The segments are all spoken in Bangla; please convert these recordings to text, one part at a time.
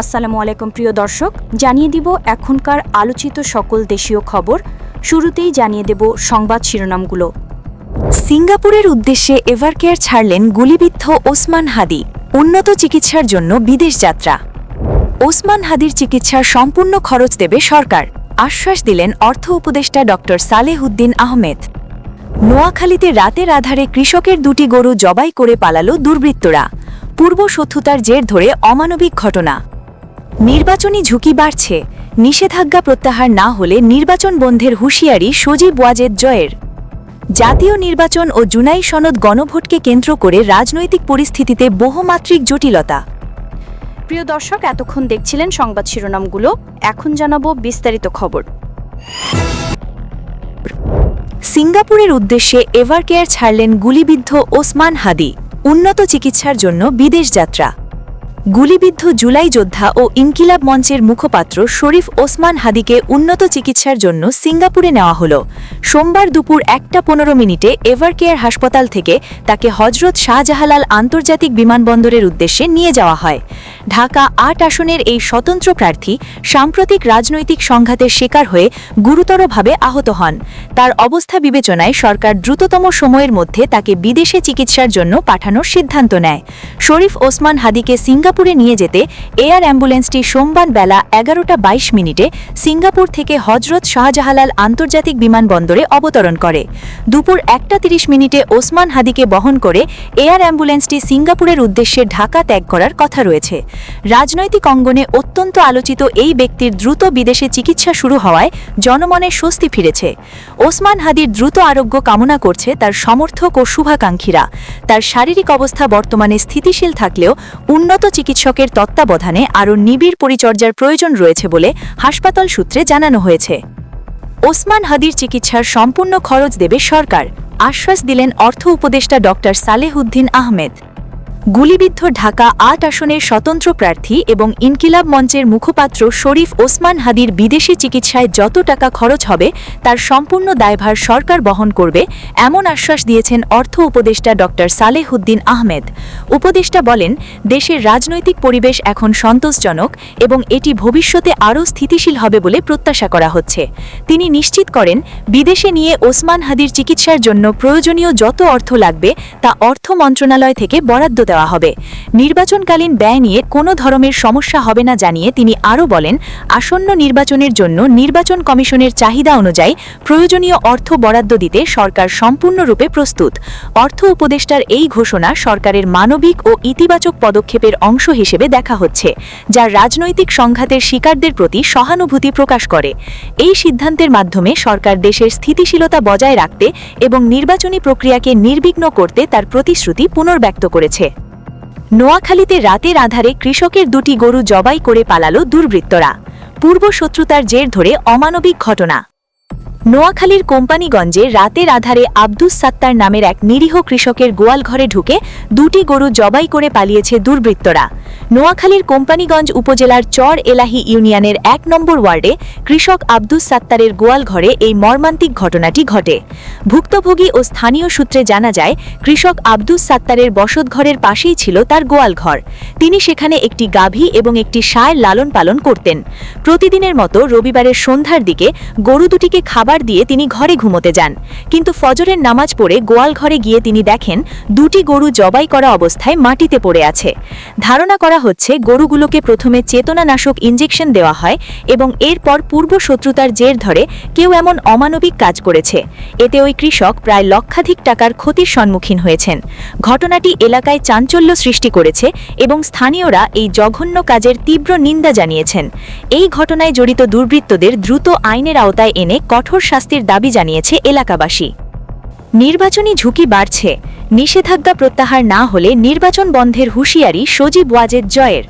আসসালামু আলাইকুম প্রিয় দর্শক, জানিয়ে দিব এখনকার আলোচিত সকল দেশীয় খবর। শুরুতেই জানিয়ে দেব সংবাদ শিরোনামগুলো। সিঙ্গাপুরের উদ্দেশ্যে এভারকেয়ার ছাড়লেন গুলিবিদ্ধ ওসমান হাদি, উন্নত চিকিৎসার জন্য বিদেশ যাত্রা। ওসমান হাদির চিকিৎসার সম্পূর্ণ খরচ দেবে সরকার, আশ্বাস দিলেন অর্থ উপদেষ্টা ড. সালেহ উদ্দিন আহমেদ। নোয়াখালীতে রাতের আধারে কৃষকের দুটি গরু জবাই করে পালালো দুর্বৃত্তরা। পূর্ব শত্রুতার জের ধরে অমানবিক ঘটনা। নির্বাচনী ঝুঁকি বাড়ছে। নিষেধাজ্ঞা প্রত্যাহার না হলে নির্বাচন বন্ধের হুঁশিয়ারি সজীব ওয়াজেদ জয়ের। জাতীয় নির্বাচন ও জুনাই সনদ গণভোটকে কেন্দ্র করে রাজনৈতিক পরিস্থিতিতে বহুমাত্রিক জটিলতা। প্রিয় দর্শক, এতক্ষণ দেখছিলেন সংবাদ শিরোনামগুলো। এখন জানাব বিস্তারিত খবর। সিঙ্গাপুরের উদ্দেশ্যে এভারকেয়ার ছাড়লেন গুলিবিদ্ধ ওসমান হাদি, উন্নত চিকিৎসার জন্য বিদেশ যাত্রা। গুলিবিদ্ধ জুলাই যোদ্ধা ও ইনকিলাব মঞ্চের মুখপাত্র শরীফ ওসমান হাদিকে উন্নত চিকিৎসার জন্য সিঙ্গাপুরে নেওয়া হল। সোমবার দুপুর একটা পনেরো মিনিটে এভারকেয়ার হাসপাতাল থেকে তাকে হজরত শাহজাহালাল আন্তর্জাতিক বিমানবন্দরের উদ্দেশ্যে নিয়ে যাওয়া হয়। ঢাকা আট আসনের এই স্বতন্ত্র প্রার্থী সাম্প্রতিক রাজনৈতিক সংঘাতের শিকার হয়ে গুরুতরভাবে আহত হন। তার অবস্থা বিবেচনায় সরকার দ্রুততম সময়ের মধ্যে তাকে বিদেশে চিকিৎসার জন্য পাঠানোর সিদ্ধান্ত নেয়। শরীফ ওসমান হাদিকে সিঙ্গাপুরে নিয়ে যেতে এয়ার অ্যাম্বুলেন্সটি সোমবার বেলা এগারোটা বাইশ মিনিটে সিঙ্গাপুর থেকে হজরত শাহজাহালাল আন্তর্জাতিক বিমানবন্দরে অবতরণ করে। দুপুর একটা তিরিশ মিনিটে ওসমান হাদিকে বহন করে এয়ার অ্যাম্বুলেন্সটি সিঙ্গাপুরের উদ্দেশ্যে ঢাকা ত্যাগ করার কথা রয়েছে। রাজনৈতিক অঙ্গনে অত্যন্ত আলোচিত এই ব্যক্তির দ্রুত বিদেশে চিকিৎসা শুরু হওয়ায় জনমনে স্বস্তি ফিরেছে। ওসমান হাদির দ্রুত আরোগ্য কামনা করছে তার সমর্থক ও শুভাকাঙ্ক্ষীরা। তার শারীরিক অবস্থা বর্তমানে স্থিতিশীল থাকলেও উন্নত চিকিৎসকের তত্ত্বাবধানে আরও নিবিড় পরিচর্যার প্রয়োজন রয়েছে বলে হাসপাতাল সূত্রে জানানো হয়েছে। ওসমান হাদির চিকিৎসার সম্পূর্ণ খরচ দেবে সরকার, আশ্বাস দিলেন অর্থ উপদেষ্টা ডক্টর সালেহ উদ্দিন আহমেদ। গুলিবিদ্ধ ঢাকা আট আসনের স্বতন্ত্র প্রার্থী এবং ইনকিলাব মঞ্চের মুখপাত্র শরীফ ওসমান হাদির বিদেশি চিকিৎসায় যত টাকা খরচ হবে, তার সম্পূর্ণ দায়ভার সরকার বহন করবে, এমন আশ্বাস দিয়েছেন অর্থ উপদেষ্টা ড সালেহ উদ্দিন আহমেদ। উপদেষ্টা বলেন, দেশের রাজনৈতিক পরিবেশ এখন সন্তোষজনক এবং এটি ভবিষ্যতে আরও স্থিতিশীল হবে বলে প্রত্যাশা করা হচ্ছে। তিনি নিশ্চিত করেন, বিদেশে নিয়ে ওসমান হাদির চিকিৎসার জন্য প্রয়োজনীয় যত অর্থ লাগবে, তা অর্থ মন্ত্রণালয় থেকে বরাদ্দ দেওয়া হবে। নির্বাচনকালীন ব্যয় নিয়ে কোনো ধরনের সমস্যা হবে না জানিয়ে তিনি আরও বলেন, আসন্ন নির্বাচনের জন্য নির্বাচন কমিশনের চাহিদা অনুযায়ী প্রয়োজনীয় অর্থ বরাদ্দ দিতে সরকার সম্পূর্ণরূপে প্রস্তুত। অর্থ উপদেষ্টার এই ঘোষণা সরকারের মানবিক ও ইতিবাচক পদক্ষেপের অংশ হিসেবে দেখা হচ্ছে, যা রাজনৈতিক সংঘাতের শিকারদের প্রতি সহানুভূতি প্রকাশ করে। এই সিদ্ধান্তের মাধ্যমে সরকার দেশের স্থিতিশীলতা বজায় রাখতে এবং নির্বাচনী প্রক্রিয়াকে নির্বিঘ্ন করতে তার প্রতিশ্রুতি পুনর্ব্যক্ত করেছে। নোয়াখালীতে রাতের আধারে কৃষকের দুটি গরু জবাই করে পালালো দুর্বৃত্তরা। পূর্ব শত্রুতার জের ধরে অমানবিক ঘটনা। নোয়াখালীর কোম্পানিগঞ্জে রাতের আধারে আব্দুস সাত্তার নামের এক নিরীহ কৃষকের গোয়াল ঘরে ঢুকে দুটি গরু জবাই করে পালিয়েছে দুর্বৃত্তরা। নোয়াখালীর কোম্পানিগঞ্জ উপজেলার চর এলাহি ইউনিয়নের এক নম্বর ওয়ার্ডে কৃষক আব্দুস সাত্তারের গোয়াল ঘরে এই মর্মান্তিক ঘটনাটি ঘটে। ভুক্তভোগী ও স্থানীয় সূত্রে জানা যায়, কৃষক আব্দুস সাত্তারের বসতঘরের পাশেই ছিল তার গোয়াল ঘর। তিনি সেখানে একটি গাভী এবং একটি সায় লালন পালন করতেন। প্রতিদিনের মতো রবিবারের সন্ধ্যার দিকে গরু দুটিকে খাবার দিয়ে তিনি ঘরে ঘুমোতে যান। কিন্তু ফজরের নামাজ পড়ে গোয়াল ঘরে গিয়ে তিনি দেখেন, দুটি গরু জবাই করা অবস্থায় মাটিতে পড়ে আছে। ধারণা করা হচ্ছে গরুগুলোকে প্রথমে চেতনানাশক ইঞ্জেকশন দেওয়া হয় এবং এরপর পূর্ব শত্রুতার জের ধরে কেউ এমন অমানবিক কাজ করেছে। এতে ওই কৃষক প্রায় লক্ষাধিক টাকার ক্ষতির সম্মুখীন হয়েছেন। ঘটনাটি এলাকায় চাঞ্চল্য সৃষ্টি করেছে এবং স্থানীয়রা এই জঘন্য কাজের তীব্র নিন্দা জানিয়েছেন। এই ঘটনায় জড়িত দুর্বৃত্তদের দ্রুত আইনের আওতায় এনে কঠোর শাস্তির দাবি জানিয়েছে এলাকাবাসী। নির্বাচনী ঝুঁকি বাড়ছে। নিষেধাজ্ঞা প্রত্যাহার না হলে নির্বাচন বন্ধের হুঁশিয়ারি সজীব ওয়াজেদ জয়ের।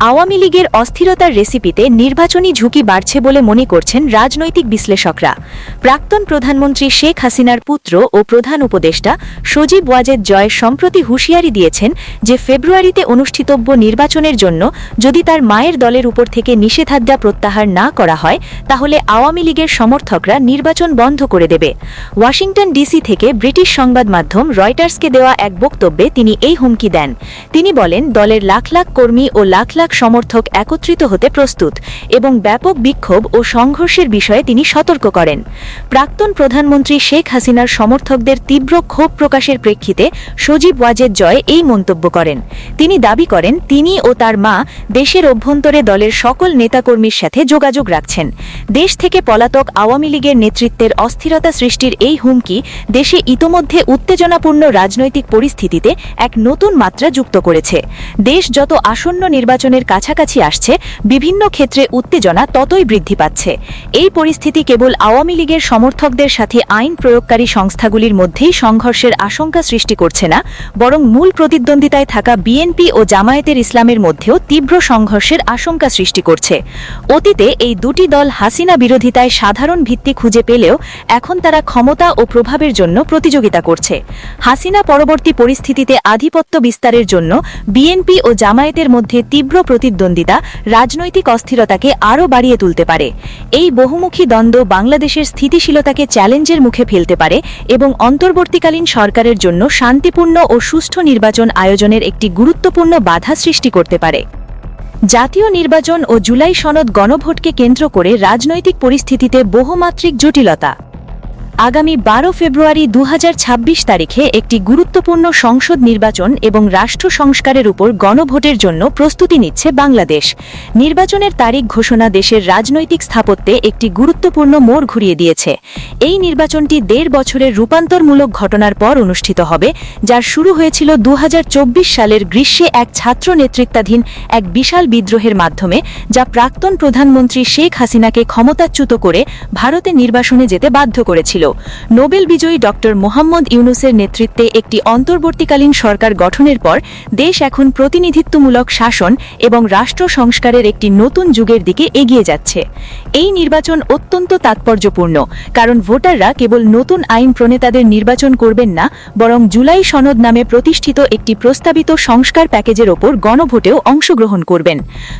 আওয়ামী লীগের অস্থিরতার রেসিপিতে নির্বাচনী ঝুঁকি বাড়ছে বলে মনে করছেন রাজনৈতিক বিশ্লেষকরা। প্রাক্তন প্রধানমন্ত্রী শেখ হাসিনার পুত্র ও প্রধান উপদেষ্টা সজীব ওয়াজেদ জয় সম্প্রতি হুঁশিয়ারি দিয়েছেন যে ফেব্রুয়ারিতে অনুষ্ঠিতব্য নির্বাচনের জন্য যদি তার মায়ের দলের উপর থেকে নিষেধাজ্ঞা প্রত্যাহার না করা হয়, তাহলে আওয়ামী লীগের সমর্থকরা নির্বাচন বন্ধ করে দেবে। ওয়াশিংটন ডিসি থেকে ব্রিটিশ সংবাদ মাধ্যম রয়টার্সকে দেওয়া এক বক্তব্যে তিনি এই হুমকি দেন। তিনি বলেন, দলের লাখ লাখ কর্মী ও লাখ লাখ লাখ সমর্থক একত্রিত হতে প্রস্তুত এবং ব্যাপক বিক্ষোভ ও সংঘর্ষের বিষয়ে তিনি সতর্ক করেন। প্রাক্তন প্রধানমন্ত্রী শেখ হাসিনার সমর্থকদের তীব্র ক্ষোভ প্রকাশের প্রেক্ষিতে সজীব ওয়াজেদ জয় এই মন্তব্য করেন। তিনি দাবি করেন, তিনি ও তার মা দেশের অভ্যন্তরে দলের সকল নেতাকর্মীর সাথে যোগাযোগ রাখছেন। দেশ থেকে পলাতক আওয়ামী লীগের নেতৃত্বের অস্থিরতা সৃষ্টির এই হুমকি দেশে ইতোমধ্যে উত্তেজনাপূর্ণ রাজনৈতিক পরিস্থিতিতে এক নতুন মাত্রা যুক্ত করেছে। দেশ যত আসন্ন নির্বাচনের কাছাকাছি আসছে, বিভিন্ন ক্ষেত্রে উত্তেজনা ততই বৃদ্ধি পাচ্ছে। এই পরিস্থিতি কেবল আওয়ামী লীগের সমর্থকদের সাথে আইন প্রয়োগকারী সংস্থাগুলির মধ্যেই সংঘর্ষের আশঙ্কা সৃষ্টি করছে না, বরং মূল প্রতিদ্বন্দ্বিতায় থাকা বিএনপি ও জামায়াতের ইসলামের মধ্যেও তীব্র সংঘর্ষের আশঙ্কা সৃষ্টি করছে। অতীতে এই দুটি দল হাসিনা বিরোধিতায় সাধারণ ভিত্তি খুঁজে পেলেও এখন তারা ক্ষমতা ও প্রভাবের জন্য প্রতিযোগিতা করছে। হাসিনা পরবর্তী পরিস্থিতিতে আধিপত্য বিস্তারের জন্য বিএনপি ও জামায়াতের মধ্যে তীব্র প্রতিদ্বন্দ্বিতা রাজনৈতিক অস্থিরতাকে আরও বাড়িয়ে তুলতে পারে। এই বহুমুখী দ্বন্দ্ব বাংলাদেশের স্থিতিশীলতাকে চ্যালেঞ্জের মুখে ফেলতে পারে এবং অন্তর্বর্তীকালীন সরকারের জন্য শান্তিপূর্ণ ও সুষ্ঠু নির্বাচন আয়োজনের একটি গুরুত্বপূর্ণ বাধা সৃষ্টি করতে পারে। জাতীয় নির্বাচন ও জুলাই সনদ গণভোটকে কেন্দ্র করে রাজনৈতিক পরিস্থিতিতে বহুমাত্রিক জটিলতা। আগামী বারো ফেব্রুয়ারি দু হাজার ছাব্বিশ তারিখে একটি গুরুত্বপূর্ণ সংসদ নির্বাচন এবং রাষ্ট্র সংস্কারের উপর গণভোটের জন্য প্রস্তুতি নিচ্ছে বাংলাদেশ। নির্বাচনের তারিখ ঘোষণা দেশের রাজনৈতিক স্থাপত্যে একটি গুরুত্বপূর্ণ মোড় ঘুরিয়ে দিয়েছে। এই নির্বাচনটি দেড় বছরের রূপান্তরমূলক ঘটনার পর অনুষ্ঠিত হবে, যার শুরু হয়েছিল দু হাজার চব্বিশ সালের গ্রীষ্মে এক ছাত্র নেতৃত্বাধীন এক বিশাল বিদ্রোহের মাধ্যমে, যা প্রাক্তন প্রধানমন্ত্রী শেখ হাসিনাকে ক্ষমতাচ্যুত করে ভারতে নির্বাসনে যেতে বাধ্য করেছিল। নোবেল বিজয়ী ডক্টর মোহাম্মদ ইউনুসের নেতৃত্বে একটি অন্তর্বর্তীকালীন সরকার গঠনের পর দেশ এখন প্রতিনিধিত্বমূলক শাসন এবং রাষ্ট্র সংস্কারের একটি নতুন যুগের দিকে এগিয়ে যাচ্ছে। এই নির্বাচন অত্যন্ত তাৎপর্যপূর্ণ, কারণ ভোটাররা কেবল নতুন আইন প্রণেতাদের নির্বাচন করবেন না, বরং জুলাই সনদ নামে প্রতিষ্ঠিত একটি প্রস্তাবিত সংস্কার প্যাকেজের ওপর গণভোটেও অংশগ্রহণ করবেন।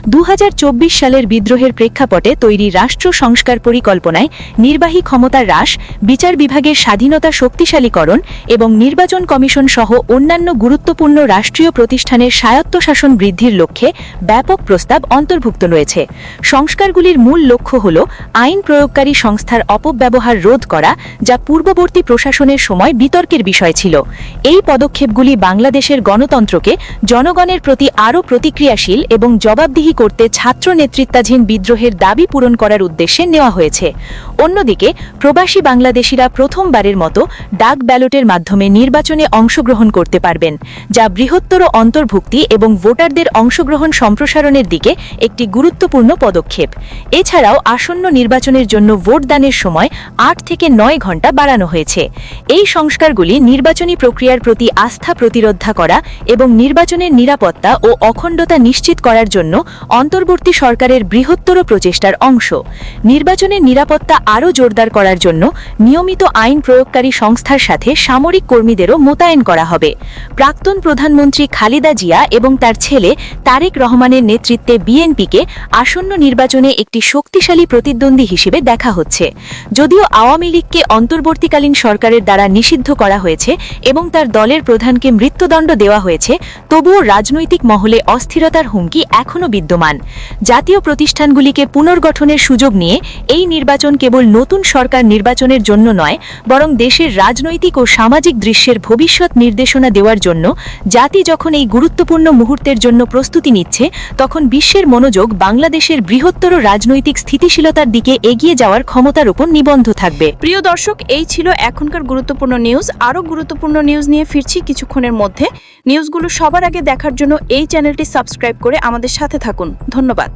দু হাজার চব্বিশ সালের বিদ্রোহের প্রেক্ষাপটে তৈরি রাষ্ট্র সংস্কার পরিকল্পনায় নির্বাহী ক্ষমতা হ্রাস বিচার বিভাগের স্বাধীনতা শক্তিশালীকরণ এবং নির্বাচন কমিশন সহ অন্যান্য গুরুত্বপূর্ণ রাষ্ট্রীয় প্রতিষ্ঠানের স্বায়ত্তশাসন বৃদ্ধির লক্ষ্যে ব্যাপক প্রস্তাব অন্তর্ভুক্ত রয়েছে। সংস্কারগুলির মূল লক্ষ্য হল আইন প্রয়োগকারী সংস্থার অপব্যবহার রোধ করা, যা পূর্ববর্তী প্রশাসনের সময় বিতর্কের বিষয় ছিল। এই পদক্ষেপগুলি বাংলাদেশের গণতন্ত্রকে জনগণের প্রতি আরও প্রতিক্রিয়াশীল এবং জবাবদিহি করতে ছাত্র নেতৃত্বাধীন বিদ্রোহের দাবি পূরণ করার উদ্দেশ্যে নেওয়া হয়েছে। অন্যদিকে, প্রবাসী বাংলাদেশিরা প্রথমবারের মতো ডাক ব্যালটের মাধ্যমে নির্বাচনে অংশগ্রহণ করতে পারবেন, যা বৃহত্তর অন্তর্ভুক্তি এবং ভোটারদের অংশগ্রহণ সম্প্রসারণের দিকে একটি গুরুত্বপূর্ণ পদক্ষেপ। এছাড়াও আসন্ন নির্বাচনের জন্য ভোটদানের সময় আট থেকে নয় ঘণ্টা বাড়ানো হয়েছে। এই সংস্কারগুলি নির্বাচনী প্রক্রিয়ার প্রতি আস্থা প্রতিরোধা করা এবং নির্বাচনের নিরাপত্তা ও অখণ্ডতা নিশ্চিত করার জন্য অন্তর্বর্তী সরকারের বৃহত্তর প্রচেষ্টার অংশ। নির্বাচনের নিরাপত্তা আরও জোরদার করার জন্য নিয়মিত আইন প্রয়োগকারী সংস্থার সাথে সামরিক কর্মীদেরও মোতায়েন করা হবে। প্রাক্তন প্রধানমন্ত্রী খালিদা জিয়া এবং তার ছেলে তারেক রহমানের নেতৃত্বে বিএনপিকে আসন্ন নির্বাচনে একটি শক্তিশালী প্রতিদ্বন্দ্বী হিসেবে দেখা হচ্ছে। যদিও আওয়ামী লীগকে অন্তর্বর্তীকালীন সরকারের দ্বারা নিষিদ্ধ করা হয়েছে এবং তার দলের প্রধানকে মৃত্যুদণ্ড দেওয়া হয়েছে, তবুও রাজনৈতিক মহলে অস্থিরতার হুমকি এখনও বিদ্যমান। জাতীয় প্রতিষ্ঠানগুলিকে পুনর্গঠনের সুযোগ নিয়ে এই নির্বাচন কেবল নতুন সরকার নির্বাচনের জন্য নয়, বরং দেশের রাজনৈতিক ও সামাজিক দৃশ্যের ভবিষ্যৎ নির্দেশনা দেওয়ার জন্য, জাতি যখন এই গুরুত্বপূর্ণ মুহূর্তের জন্য প্রস্তুতি নিচ্ছে, তখন বিশ্বের মনোযোগ বাংলাদেশের বৃহত্তর রাজনৈতিক স্থিতিশীলতার দিকে এগিয়ে যাওয়ার ক্ষমতার উপর নিবন্ধ থাকবে। প্রিয় দর্শক, এই ছিল এখনকার গুরুত্বপূর্ণ নিউজ। আরও গুরুত্বপূর্ণ নিউজ নিয়ে ফিরছি কিছুক্ষণের মধ্যে। নিউজগুলো সবার আগে দেখার জন্য এই চ্যানেলটি সাবস্ক্রাইব করে আমাদের সাথে থাকুন। ধন্যবাদ।